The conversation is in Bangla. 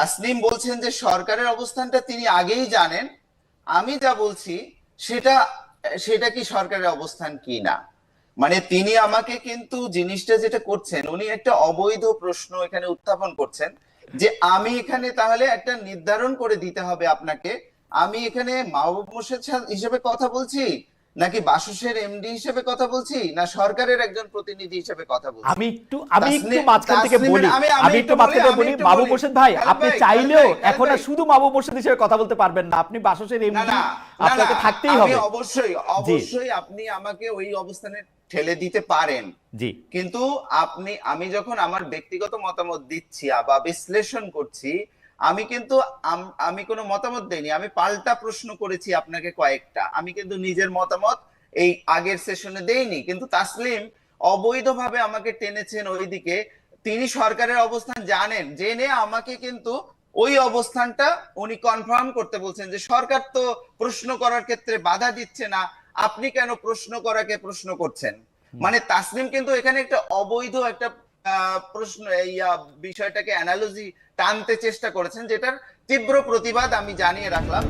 তাসনিম বলছেন যে সরকারের অবস্থানটা তিনি আগেই জানেন। আমি যা বলছি, সেটা সেটা কি সরকারের অবস্থান কি না? মানে তিনি আমাকে কিন্তু জিনিসটা যেটা করছেন, উনি একটা অবৈধ প্রশ্ন এখানে উত্থাপন করছেন যে আমি এখানে তাহলে একটা নির্ধারণ করে দিতে হবে আপনাকে। আমি এখানে মাহবুব মোর্শেদ হিসেবে কথা বলছি নাকি বাসুসের এমডি হিসেবে কথা বলছি? না সরকারের একজন প্রতিনিধি হিসেবে কথা বলছি? আমি একটু আমি একটু মাঝখান থেকে বলি। আমি- আমি আমি একটু মাঝখান থেকে বলি। বাবু। মোর্শেদ ভাই আপনি চাইলেও এখন আর শুধু বাবু মোর্শেদ হিসেবে কথা বলতে পারবেন না। আপনি বাসসের এমডি আপনাকে থাকতেই আমি হবে অবশ্যই অবশ্যই আপনি আমাকে ওই অবস্থানে ঠেলে দিতে পারেন। জি। কিন্তু আপনি আমি যখন আমার ব্যক্তিগত মতামত দিচ্ছি বা বিশ্লেষণ করছি আমি কিন্তু আমি কোনো মতামত দেইনি আমি পাল্টা প্রশ্ন করেছি আপনাকে কয়েকটা। আমি কিন্তু নিজের মতামত এই আগের সেশনে দেইনি কিন্তু তাসলিম অবৈধভাবে আমাকে টেনেছেন ওইদিকে। তিনি সরকারের অবস্থান জানেন জেনে আমাকে কিন্তু ওই অবস্থানটা উনি কনফার্ম করতে বলছেন যে সরকার তো প্রশ্ন করার ক্ষেত্রে বাধা দিচ্ছে না আপনি কেন প্রশ্ন করাকে প্রশ্ন করছেন? মানে তাসলিম কিন্তু এখানে একটা অবৈধ একটা প্রশ্ন এই বিষয়টাকে অ্যানালজি টানতে চেষ্টা করেছেন যেটার তীব্র প্রতিবাদ আমি জানিয়ে রাখলাম।